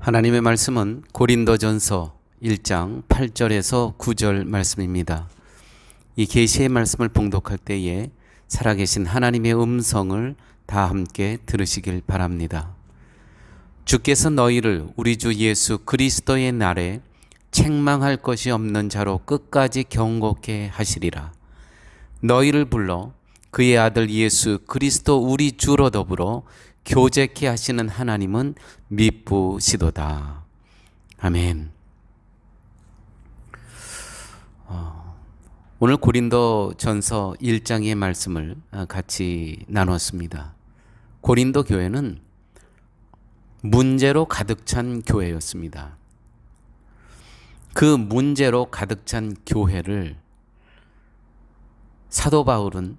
하나님의 말씀은 고린도전서 1장 8절에서 9절 말씀입니다. 이 계시의 말씀을 봉독할 때에 살아계신 하나님의 음성을 다 함께 들으시길 바랍니다. 주께서 너희를 우리 주 예수 그리스도의 날에 책망할 것이 없는 자로 끝까지 경고케 하시리라. 너희를 불러 그의 아들 예수 그리스도 우리 주로 더불어 교제케 하시는 하나님은 미쁘시도다. 아멘. 어, 오늘 고린도 전서 1장의 말씀을 어, 같이 나눴습니다. 고린도 교회는 문제로 가득 찬 교회였습니다. 그 문제로 가득 찬 교회를 사도 바울은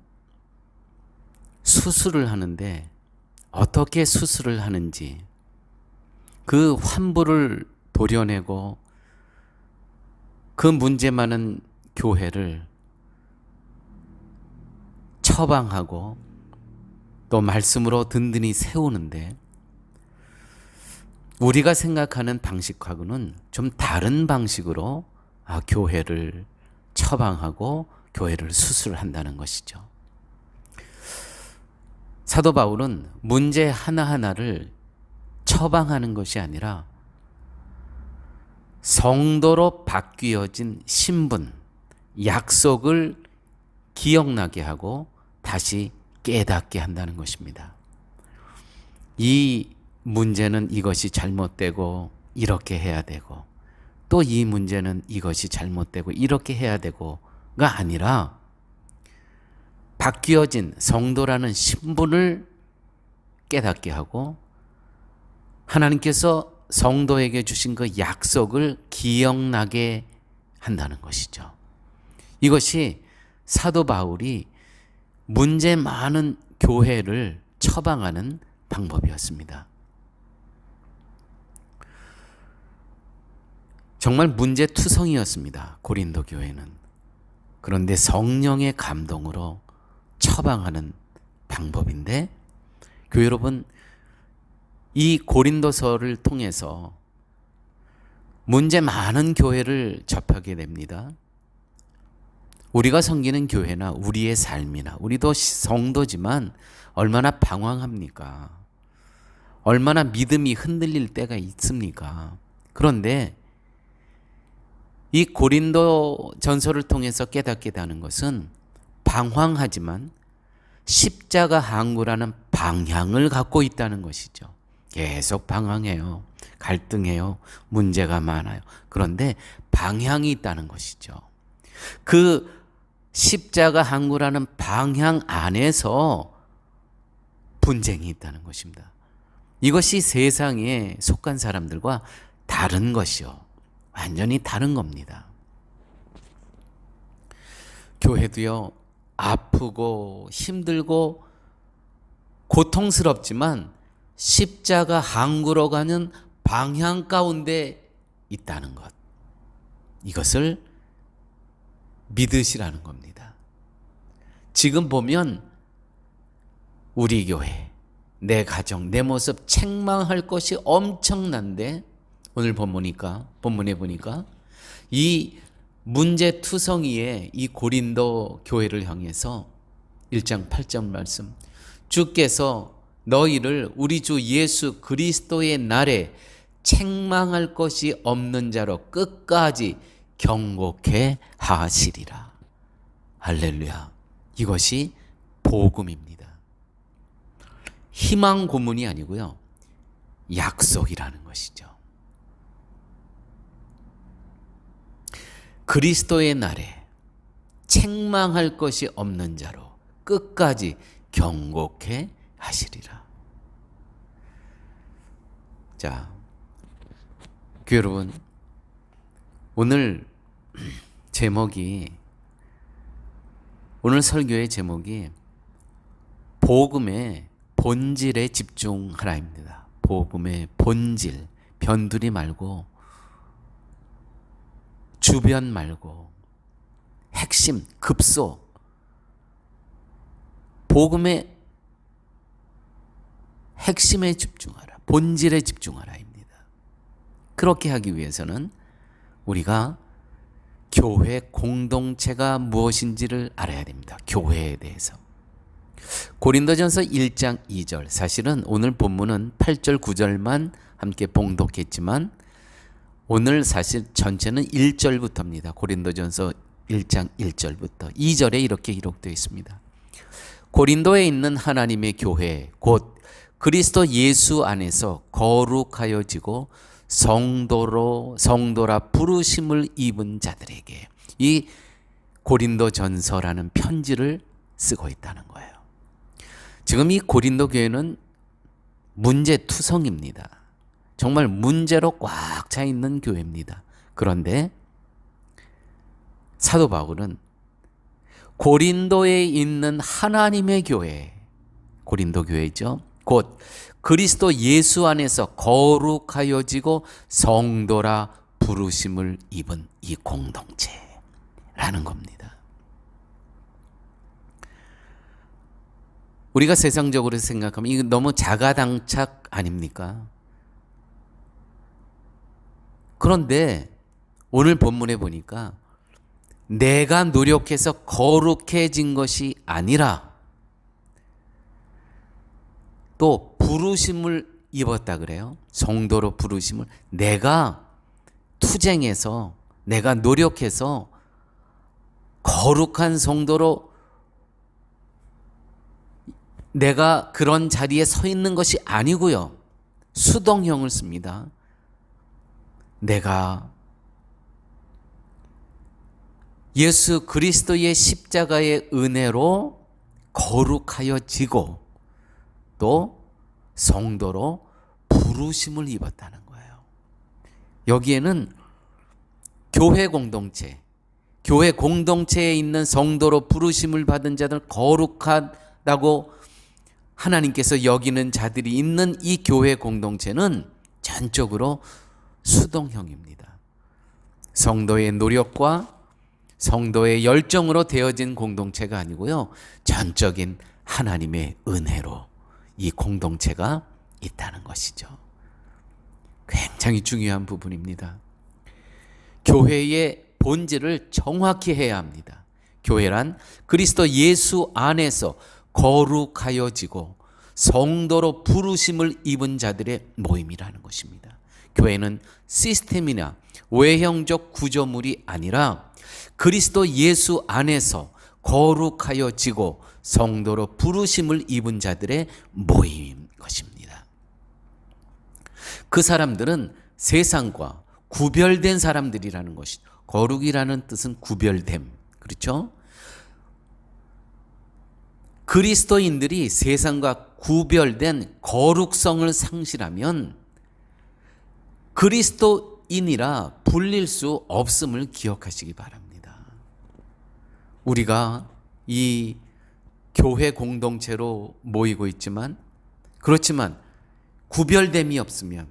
수술을 하는데 어떻게 수술을 하는지 그 환부를 도려내고 그 문제 많은 교회를 처방하고 또 말씀으로 든든히 세우는데 우리가 생각하는 방식하고는 좀 다른 방식으로 아, 교회를 처방하고 교회를 수술한다는 것이죠. 사도 바울은 문제 하나하나를 처방하는 것이 아니라 성도로 바뀌어진 신분, 약속을 기억나게 하고 다시 깨닫게 한다는 것입니다. 이 문제는 이것이 잘못되고 이렇게 해야 되고 또 이 문제는 이것이 잘못되고 이렇게 해야 되고가 아니라 바뀌어진 성도라는 신분을 깨닫게 하고 하나님께서 성도에게 주신 그 약속을 기억나게 한다는 것이죠. 이것이 사도 바울이 문제 많은 교회를 처방하는 방법이었습니다. 정말 문제 투성이었습니다. 고린도 교회는. 그런데 성령의 감동으로 처방하는 방법인데 교회 여러분 이 고린도서를 통해서 문제 많은 교회를 접하게 됩니다. 우리가 섬기는 교회나 우리의 삶이나 우리도 성도지만 얼마나 방황합니까? 얼마나 믿음이 흔들릴 때가 있습니까? 그런데 이 고린도 전설을 통해서 깨닫게 되는 것은 방황하지만 십자가 항구라는 방향을 갖고 있다는 것이죠. 계속 방황해요. 갈등해요. 문제가 많아요. 그런데 방향이 있다는 것이죠. 그 십자가 항구라는 방향 안에서 분쟁이 있다는 것입니다. 이것이 세상에 속한 사람들과 다른 것이요. 완전히 다른 겁니다. 교회도요, 아프고 힘들고 고통스럽지만 십자가 항구로 가는 방향 가운데 있다는 것. 이것을 믿으시라는 겁니다. 지금 보면 우리 교회, 내 가정, 내 모습 책망할 것이 엄청난데 오늘 본보니까 본문에 보니까 이 문제 투성이의 이 고린도 교회를 향해서 1장 8절 말씀 주께서 너희를 우리 주 예수 그리스도의 날에 책망할 것이 없는 자로 끝까지 경고케 하시리라. 할렐루야. 이것이 복음입니다. 희망 고문이 아니고요. 약속이라는 것이죠. 그리스도의 날에 책망할 것이 없는 자로 끝까지 경고케 하시리라. 자, 그 여러분, 오늘 제목이 오늘 설교의 제목이 복음의 본질에 집중하라입니다. 복음의 본질, 변두리 말고 주변 말고 핵심, 급소, 복음의 핵심에 집중하라. 본질에 집중하라입니다. 그렇게 하기 위해서는 우리가 교회 공동체가 무엇인지를 알아야 됩니다. 교회에 대해서. 고린도전서 1장 2절. 사실은 오늘 본문은 8절 9절만 함께 봉독했지만 오늘 사실 전체는 1절부터입니다. 고린도전서 1장 1절부터 2절에 이렇게 기록되어 있습니다. 고린도에 있는 하나님의 교회 곧 그리스도 예수 안에서 거룩하여지고 성도로 성도라 부르심을 입은 자들에게 이 고린도 전서라는 편지를 쓰고 있다는 거예요. 지금 이 고린도 교회는 문제 투성입니다. 정말 문제로 꽉 차 있는 교회입니다. 그런데 사도 바울은 고린도에 있는 하나님의 교회, 고린도 교회죠. 곧 그리스도 예수 안에서 거룩하여지고 성도라 부르심을 입은 이 공동체라는 겁니다. 우리가 세상적으로 생각하면 이거 너무 자가당착 아닙니까? 그런데 오늘 본문에 보니까 내가 노력해서 거룩해진 것이 아니라 또 부르심을 입었다 그래요. 성도로 부르심을 내가 투쟁해서 내가 노력해서 거룩한 성도로 내가 그런 자리에 서 있는 것이 아니고요. 수동형을 씁니다. 내가 예수 그리스도의 십자가의 은혜로 거룩하여지고 또 성도로 부르심을 입었다는 거예요. 여기에는 교회 공동체, 교회 공동체에 있는 성도로 부르심을 받은 자들 거룩하다고 하나님께서 여기는 자들이 있는 이 교회 공동체는 전적으로 수동형입니다. 성도의 노력과 성도의 열정으로 되어진 공동체가 아니고요. 전적인 하나님의 은혜로 이 공동체가 있다는 것이죠. 굉장히 중요한 부분입니다. 교회의 본질을 정확히 해야 합니다. 교회란 그리스도 예수 안에서 거룩하여지고 성도로 부르심을 입은 자들의 모임이라는 것입니다. 교회는 시스템이나 외형적 구조물이 아니라 그리스도 예수 안에서 거룩하여 지고 성도로 부르심을 입은 자들의 모임인 것입니다. 그 사람들은 세상과 구별된 사람들이라는 것이 거룩이라는 뜻은 구별됨. 그렇죠? 그리스도인들이 세상과 구별된 거룩성을 상실하면 그리스도인이라 불릴 수 없음을 기억하시기 바랍니다. 우리가 이 교회 공동체로 모이고 있지만 그렇지만 구별됨이 없으면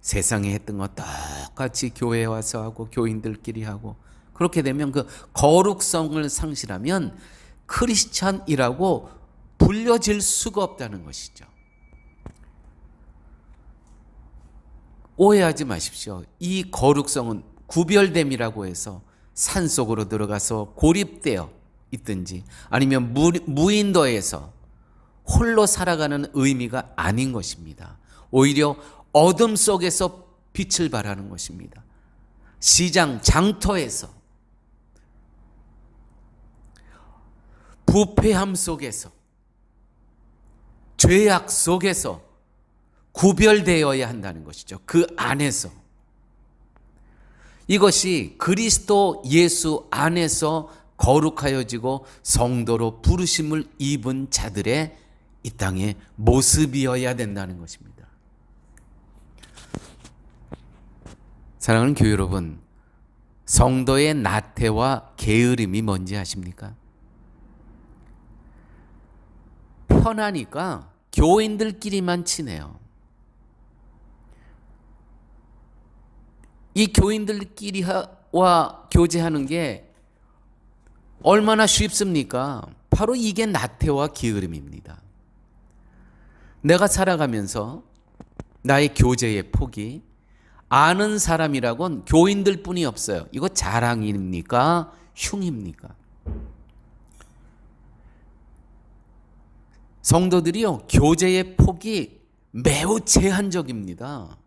세상에 했던 것 똑같이 교회에 와서 하고 교인들끼리 하고 그렇게 되면 그 거룩성을 상실하면 크리스찬이라고 불려질 수가 없다는 것이죠. 오해하지 마십시오. 이 거룩성은 구별됨이라고 해서 산 속으로 들어가서 고립되어 있든지 아니면 무, 무인도에서 홀로 살아가는 의미가 아닌 것입니다. 오히려 어둠 속에서 빛을 발하는 것입니다. 시장 장터에서 부패함 속에서 죄악 속에서 구별되어야 한다는 것이죠. 그 안에서 이것이 그리스도 예수 안에서 거룩하여지고 성도로 부르심을 입은 자들의 이 땅의 모습이어야 된다는 것입니다. 사랑하는 교회 여러분, 성도의 나태와 게으름이 뭔지 아십니까? 편하니까 교인들끼리만 친해요. 이 교인들끼리와 교제하는 게 얼마나 쉽습니까? 바로 이게 나태와 게으름입니다. 내가 살아가면서 나의 교제의 폭이 아는 사람이라곤 교인들 뿐이 없어요. 이거 자랑입니까? 흉입니까? 성도들이요, 교제의 폭이 매우 제한적입니다.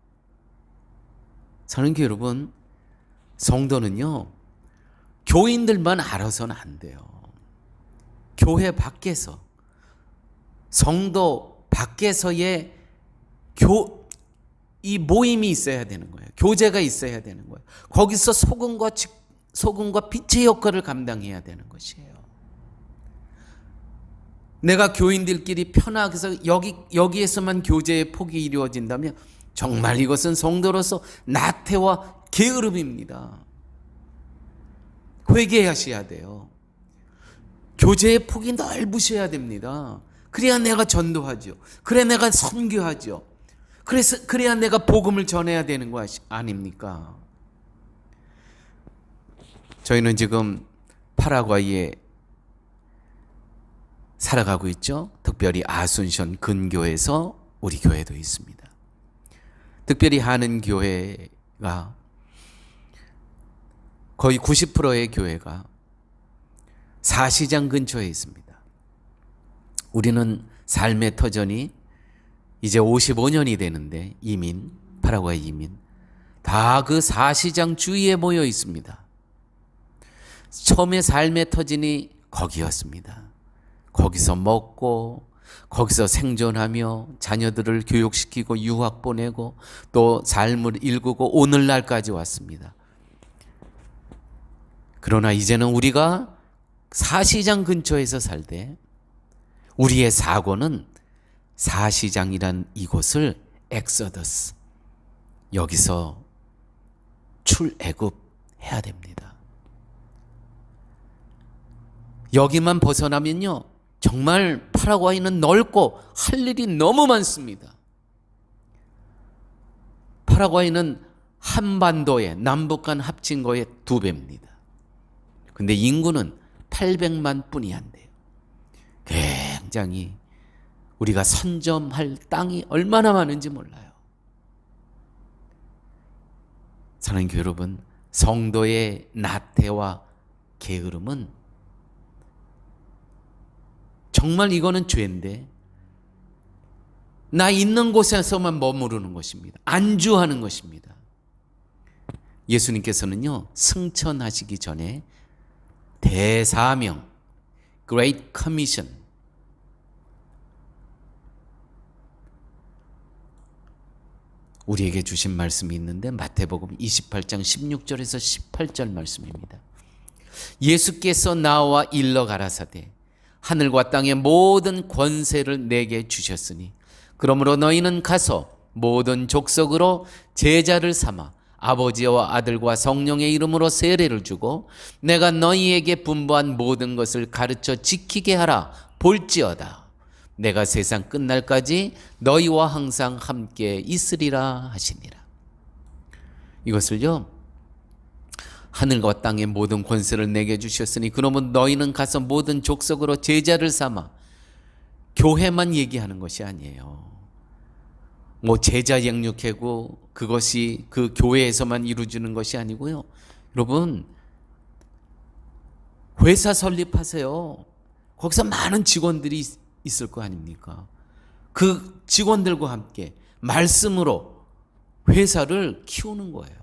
사는 여러분, 성도는요, 교인들만 알아서는 안 돼요. 교회 밖에서, 성도 밖에서의 교, 이 모임이 있어야 되는 거예요. 교제가 있어야 되는 거예요. 거기서 소금과, 직- 소금과 빛의 역할을 감당해야 되는 것이에요. 내가 교인들끼리 편하게 해서 여기, 여기에서만 교제의 폭이 이루어진다면 정말 이것은 성도로서 나태와 게으름입니다. 회개하셔야 돼요. 교제의 폭이 넓으셔야 됩니다. 그래야 내가 전도하죠. 그래야 내가 선교하죠. 그래서 그래야 내가 복음을 전해야 되는 거 아닙니까? 저희는 지금 파라과이에 살아가고 있죠. 특별히 아순션 근교에서 우리 교회도 있습니다. 특별히 하는 교회가 거의 90%의 교회가 사시장 근처에 있습니다. 우리는 삶의 터전이 이제 55년이 되는데 이민, 파라과이 이민 다 그 사시장 주위에 모여 있습니다. 처음에 삶의 터전이 거기였습니다. 거기서 먹고 거기서 생존하며 자녀들을 교육시키고 유학 보내고 또 삶을 일구고 오늘날까지 왔습니다. 그러나 이제는 우리가 사시장 근처에서 살되 우리의 사고는 사시장이란 이곳을 엑서더스 여기서 출애굽 해야 됩니다. 여기만 벗어나면요 정말 파라과이는 넓고 할 일이 너무 많습니다. 파라과이는 한반도의 남북 간 합친 거의 두 배입니다. 근데 인구는 800만 뿐이 안 돼요. 굉장히 우리가 선점할 땅이 얼마나 많은지 몰라요. 사랑하는 여러분, 성도의 나태와 게으름은 정말 이거는 죄인데 나 있는 곳에서만 머무르는 것입니다. 안주하는 것입니다. 예수님께서는요, 승천하시기 전에 대사명, Great Commission, 우리에게 주신 말씀이 있는데 마태복음 28장 16절에서 18절 말씀입니다. 예수께서 나와 일러 가라사대 하늘과 땅의 모든 권세를 내게 주셨으니 그러므로 너희는 가서 모든 족속으로 제자를 삼아 아버지와 아들과 성령의 이름으로 세례를 주고 내가 너희에게 분부한 모든 것을 가르쳐 지키게 하라 볼지어다. 내가 세상 끝날까지 너희와 항상 함께 있으리라 하시니라. 이것을요 하늘과 땅의 모든 권세를 내게 주셨으니 그러면 너희는 가서 모든 족속으로 제자를 삼아 교회만 얘기하는 것이 아니에요. 뭐 제자 양육하고 그것이 그 교회에서만 이루어지는 것이 아니고요. 여러분 회사 설립하세요. 거기서 많은 직원들이 있- 있을 거 아닙니까? 그 직원들과 함께 말씀으로 회사를 키우는 거예요.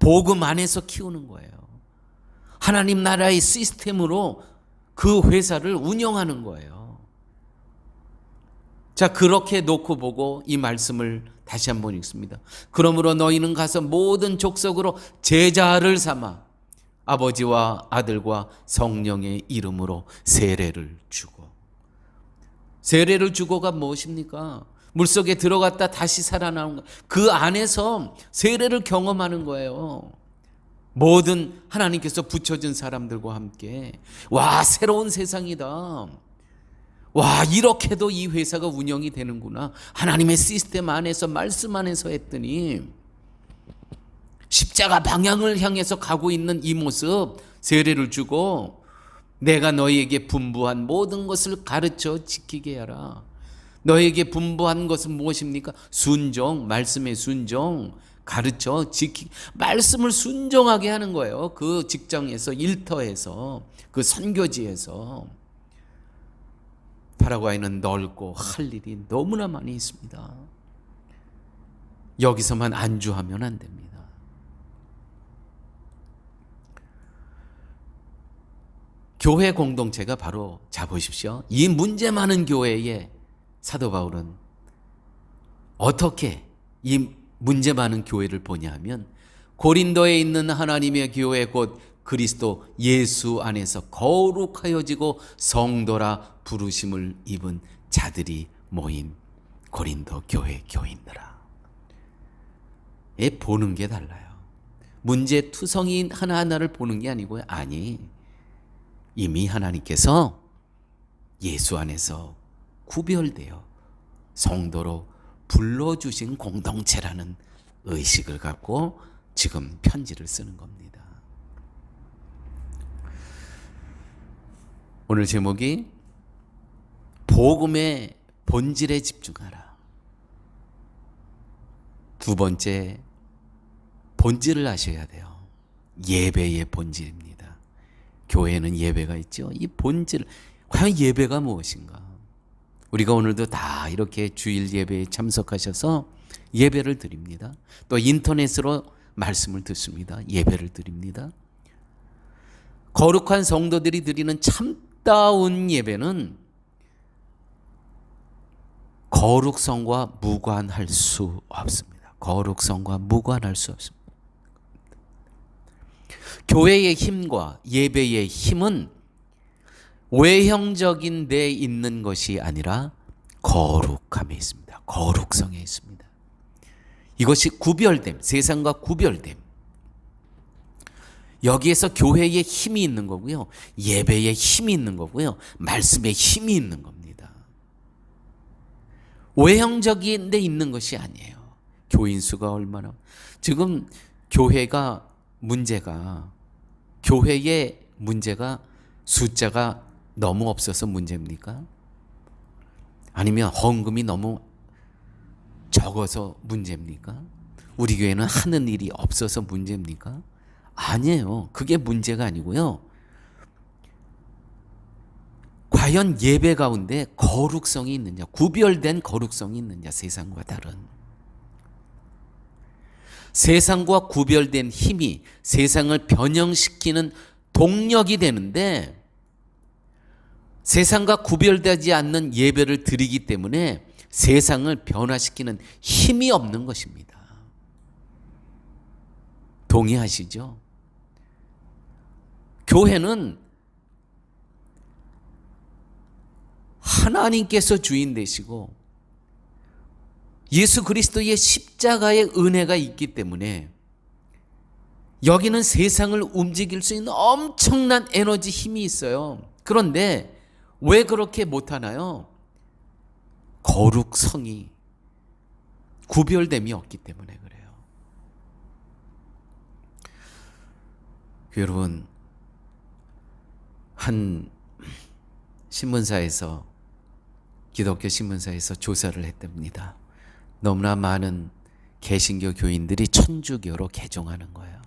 복음 안에서 키우는 거예요. 하나님 나라의 시스템으로 그 회사를 운영하는 거예요. 자, 그렇게 놓고 보고 이 말씀을 다시 한번 읽습니다. 그러므로 너희는 가서 모든 족속으로 제자를 삼아 아버지와 아들과 성령의 이름으로 세례를 주고 세례를 주고가 무엇입니까? 물속에 들어갔다 다시 살아나온 거. 그 안에서 세례를 경험하는 거예요. 모든 하나님께서 붙여준 사람들과 함께 와 새로운 세상이다. 와 이렇게도 이 회사가 운영이 되는구나. 하나님의 시스템 안에서 말씀 안에서 했더니 십자가 방향을 향해서 가고 있는 이 모습 세례를 주고 내가 너희에게 분부한 모든 것을 가르쳐 지키게 하라. 너에게 분부한 것은 무엇입니까? 순종, 말씀의 순종, 가르쳐 지키 말씀을 순종하게 하는 거예요. 그 직장에서 일터에서 그 선교지에서 파라과이는 넓고 할 일이 너무나 많이 있습니다. 여기서만 안주하면 안 됩니다. 교회 공동체가 바로 자 보십시오. 이 문제 많은 교회에 사도 바울은 어떻게 이 문제 많은 교회를 보냐 하면 고린도에 있는 하나님의 교회 곧 그리스도 예수 안에서 거룩하여지고 성도라 부르심을 입은 자들이 모인 고린도 교회 교인들아. 에 보는 게 달라요. 문제 투성이 하나하나를 보는 게 아니고요. 아니. 이미 하나님께서 예수 안에서 구별되어 성도로 불러주신 공동체라는 의식을 갖고 지금 편지를 쓰는 겁니다. 오늘 제목이 복음의 본질에 집중하라. 두 번째, 본질을 아셔야 돼요. 예배의 본질입니다. 교회에는 예배가 있죠. 이 본질, 과연 예배가 무엇인가? 우리가 오늘도 다 이렇게 주일 예배에 참석하셔서 예배를 드립니다. 또 인터넷으로 말씀을 듣습니다. 예배를 드립니다. 거룩한 성도들이 드리는 참다운 예배는 거룩성과 무관할 수 없습니다. 거룩성과 무관할 수 없습니다. 교회의 힘과 예배의 힘은 외형적인 데 있는 것이 아니라 거룩함에 있습니다. 거룩성에 있습니다. 이것이 구별됨, 세상과 구별됨. 여기에서 교회의 힘이 있는 거고요. 예배의 힘이 있는 거고요. 말씀의 힘이 있는 겁니다. 외형적인 데 있는 것이 아니에요. 교인 수가 얼마나 지금 교회가 문제가 교회의 문제가 숫자가 너무 없어서 문제입니까? 아니면 헌금이 너무 적어서 문제입니까? 우리 교회는 하는 일이 없어서 문제입니까? 아니에요. 그게 문제가 아니고요. 과연 예배 가운데 거룩성이 있느냐, 구별된 거룩성이 있느냐, 세상과 다른. 세상과 구별된 힘이 세상을 변형시키는 동력이 되는데 세상과 구별되지 않는 예배를 드리기 때문에 세상을 변화시키는 힘이 없는 것입니다. 동의하시죠? 교회는 하나님께서 주인 되시고 예수 그리스도의 십자가의 은혜가 있기 때문에 여기는 세상을 움직일 수 있는 엄청난 에너지 힘이 있어요. 그런데 왜 그렇게 못하나요? 거룩성이 구별됨이 없기 때문에 그래요. 여러분, 한 신문사에서, 기독교 신문사에서 조사를 했답니다. 너무나 많은 개신교 교인들이 천주교로 개종하는 거예요.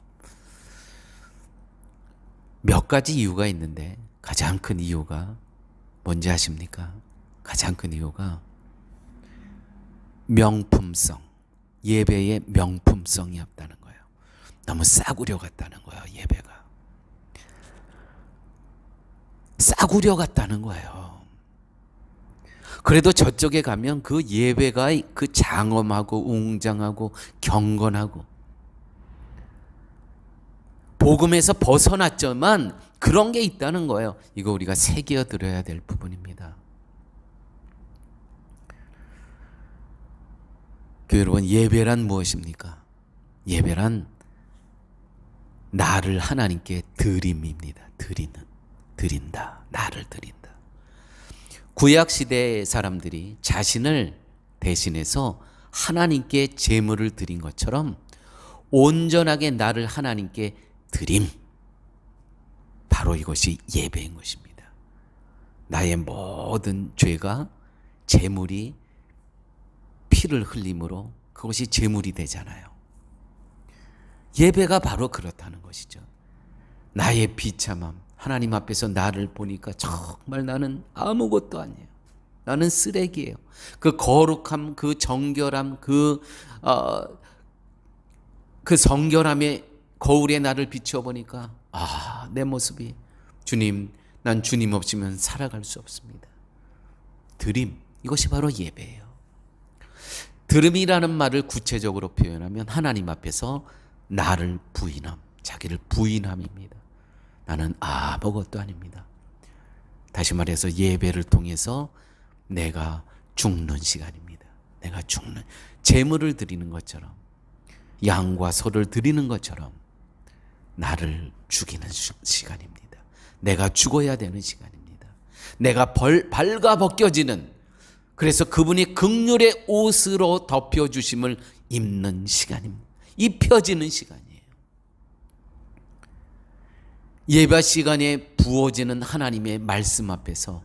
몇 가지 이유가 있는데 가장 큰 이유가 뭔지 아십니까? 가장 큰 이유가 명품성, 예배의 명품성이 없다는 거예요. 너무 싸구려 같다는 거예요, 예배가. 싸구려 같다는 거예요. 그래도 저쪽에 가면 그 예배가 그 장엄하고 웅장하고 경건하고 복음에서 벗어났지만 그런 게 있다는 거예요. 이거 우리가 새겨 들어야 될 부분입니다. 그 여러분 예배란 무엇입니까? 예배란 나를 하나님께 드림입니다. 드리는 드린다. 나를 드린다. 구약 시대의 사람들이 자신을 대신해서 하나님께 제물을 드린 것처럼 온전하게 나를 하나님께 드림. 바로 이것이 예배인 것입니다. 나의 모든 죄가 제물이 피를 흘림으로 그것이 제물이 되잖아요. 예배가 바로 그렇다는 것이죠. 나의 비참함, 하나님 앞에서 나를 보니까 정말 나는 아무것도 아니에요. 나는 쓰레기예요. 그 거룩함, 그 정결함, 그, 어, 그 성결함의 거울에 나를 비추어보니까, 아, 내 모습이, 주님, 난 주님 없이면 살아갈 수 없습니다. 드림, 이것이 바로 예배예요. 드림이라는 말을 구체적으로 표현하면 하나님 앞에서 나를 부인함, 자기를 부인함입니다. 나는 아무것도 아닙니다. 다시 말해서 예배를 통해서 내가 죽는 시간입니다. 내가 죽는 재물을 드리는 것처럼 양과 소를 드리는 것처럼 나를 죽이는 시- 시간입니다. 내가 죽어야 되는 시간입니다. 내가 벌, 발가 벗겨지는 그래서 그분이 극률의 옷으로 덮여 주심을 입는 시간입니다. 입혀지는 시간이에요. 예배 시간에 부어지는 하나님의 말씀 앞에서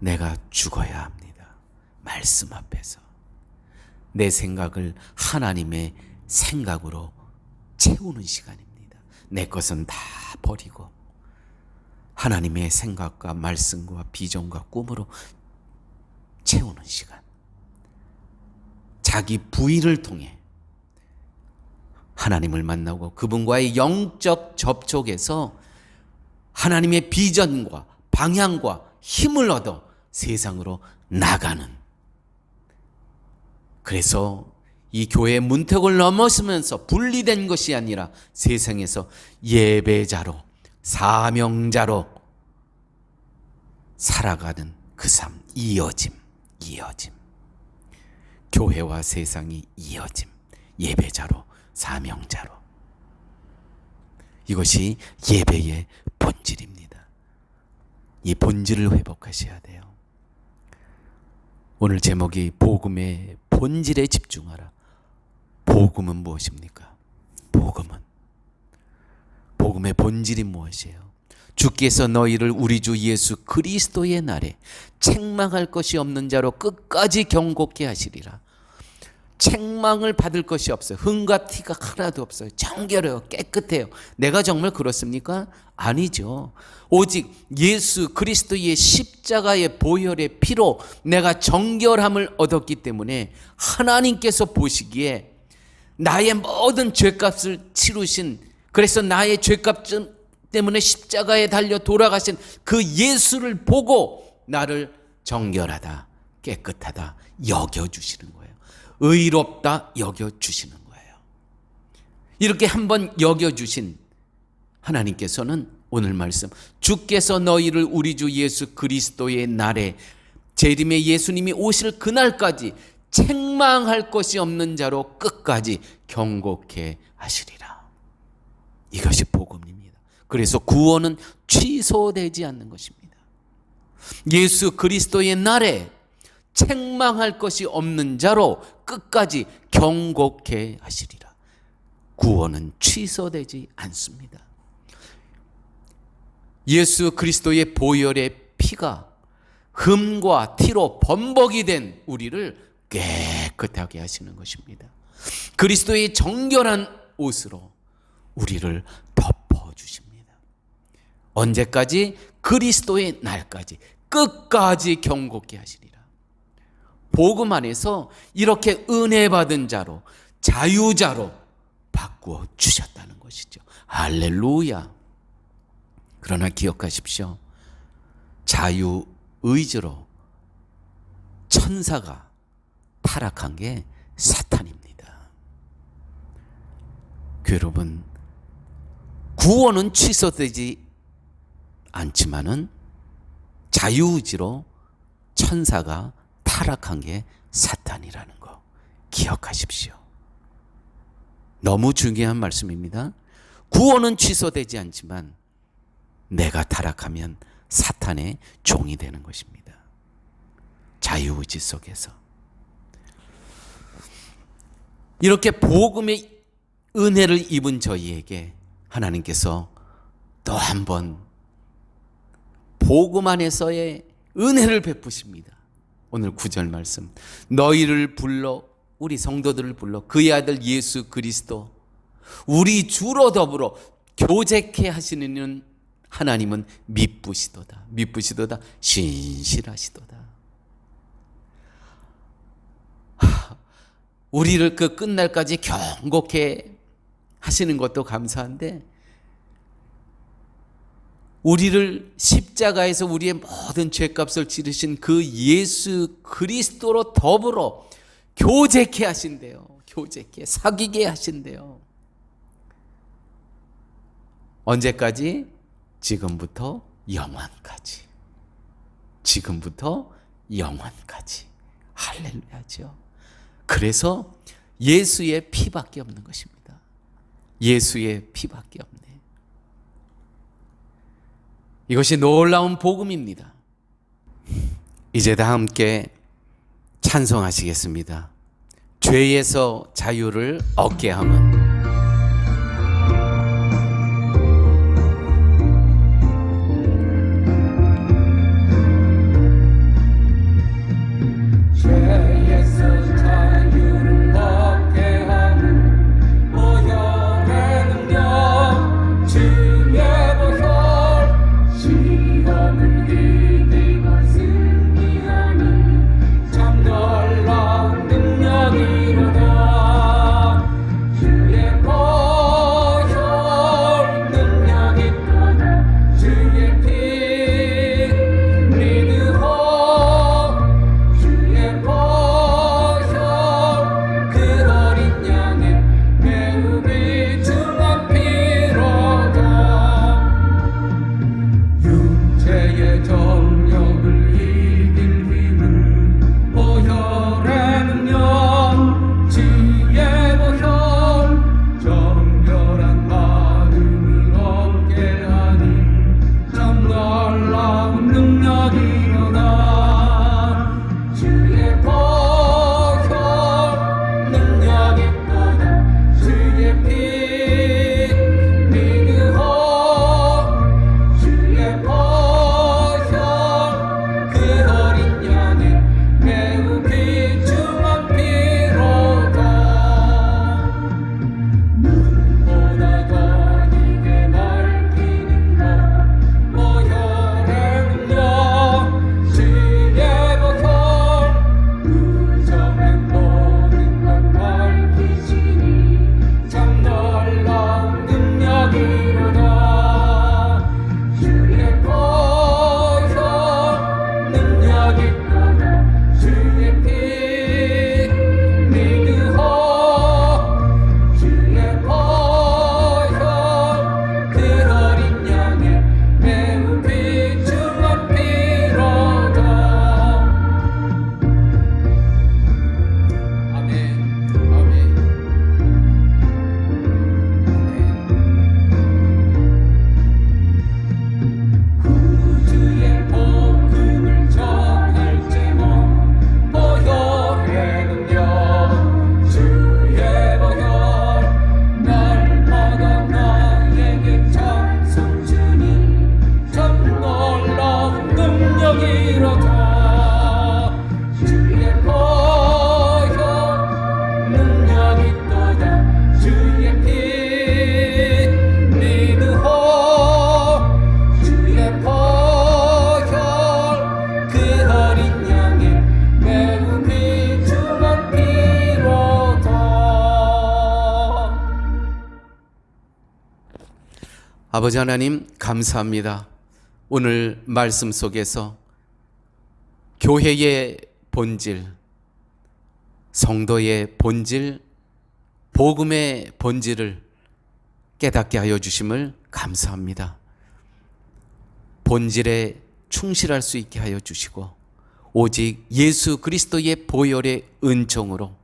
내가 죽어야 합니다. 말씀 앞에서 내 생각을 하나님의 생각으로 채우는 시간입니다. 내 것은 다 버리고 하나님의 생각과 말씀과 비전과 꿈으로 채우는 시간. 자기 부인을 통해 하나님을 만나고 그분과의 영적 접촉에서 하나님의 비전과 방향과 힘을 얻어 세상으로 나가는 그래서 이 교회의 문턱을 넘어서면서 분리된 것이 아니라 세상에서 예배자로 사명자로 살아가는 그 삶 이어짐 이어짐 교회와 세상이 이어짐 예배자로 사명자로 이것이 예배의 본질입니다. 이 본질을 회복하셔야 돼요. 오늘 제목이 복음의 본질에 집중하라. 복음은 무엇입니까? 복음은 복음의 본질이 무엇이에요? 주께서 너희를 우리 주 예수 그리스도의 날에 책망할 것이 없는 자로 끝까지 경고케 하시리라. 책망을 받을 것이 없어요. 흥과 티가 하나도 없어요. 정결해요. 깨끗해요. 내가 정말 그렇습니까? 아니죠. 오직 예수 그리스도의 십자가의 보혈의 피로 내가 정결함을 얻었기 때문에 하나님께서 보시기에 나의 모든 죄값을 치루신 그래서 나의 죄값 때문에 십자가에 달려 돌아가신 그 예수를 보고 나를 정결하다, 깨끗하다 여겨 주시는 거예요. 의롭다 여겨 주시는 거예요. 이렇게 한번 여겨 주신 하나님께서는 오늘 말씀 주께서 너희를 우리 주 예수 그리스도의 날에 재림의 예수님이 오실 그날까지 책망할 것이 없는 자로 끝까지 경고케 하시리라. 이것이 복음입니다. 그래서 구원은 취소되지 않는 것입니다. 예수 그리스도의 날에 책망할 것이 없는 자로 끝까지 경고케 하시리라. 구원은 취소되지 않습니다. 예수 그리스도의 보혈의 피가 흠과 티로 범벅이 된 우리를 깨끗하게 하시는 것입니다. 그리스도의 정결한 옷으로 우리를 덮어 주십니다. 언제까지? 그리스도의 날까지 끝까지 경고케 하시리라. 복음 안에서 이렇게 은혜 받은 자로 자유자로 바꾸어 주셨다는 것이죠. 할렐루야. 그러나 기억하십시오. 자유 의지로 천사가 타락한 게 사탄입니다. 그 여러분 구원은 취소되지 않지만은 자유의지로 천사가 타락한 게 사탄이라는 거 기억하십시오. 너무 중요한 말씀입니다. 구원은 취소되지 않지만 내가 타락하면 사탄의 종이 되는 것입니다. 자유의지 속에서. 이렇게 복음의 은혜를 입은 저희에게 하나님께서 또 한 번 복음 안에서의 은혜를 베푸십니다. 오늘 구절 말씀. 너희를 불러 우리 성도들을 불러 그의 아들 예수 그리스도 우리 주로 더불어 교제케 하시는 하나님은 미쁘시도다. 미쁘시도다. 신실하시도다. 하, 우리를 그 끝날까지 경고케 하시는 것도 감사한데 우리를 십자가에서 우리의 모든 죄값을 지르신 그 예수 그리스도로 더불어 교제케 하신대요. 교제케 사귀게 하신대요. 언제까지? 지금부터 영원까지. 지금부터 영원까지. 할렐루야죠. 그래서 예수의 피밖에 없는 것입니다. 예수의 피밖에 없네. 이것이 놀라운 복음입니다. 이제 다 함께 찬송하시겠습니다. 죄에서 자유를 얻게 함은 아버지 하나님 감사합니다. 오늘 말씀 속에서 교회의 본질, 성도의 본질, 복음의 본질을 깨닫게 하여 주심을 감사합니다. 본질에 충실할 수 있게 하여 주시고 오직 예수 그리스도의 보혈의 은총으로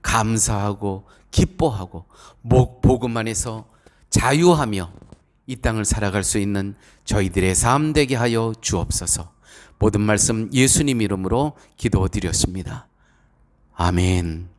감사하고 기뻐하고 목- 복음 안에서 자유하며 이 땅을 살아갈 수 있는 저희들의 삶 되게 하여 주옵소서. 모든 말씀 예수님 이름으로 기도드렸습니다. 아멘.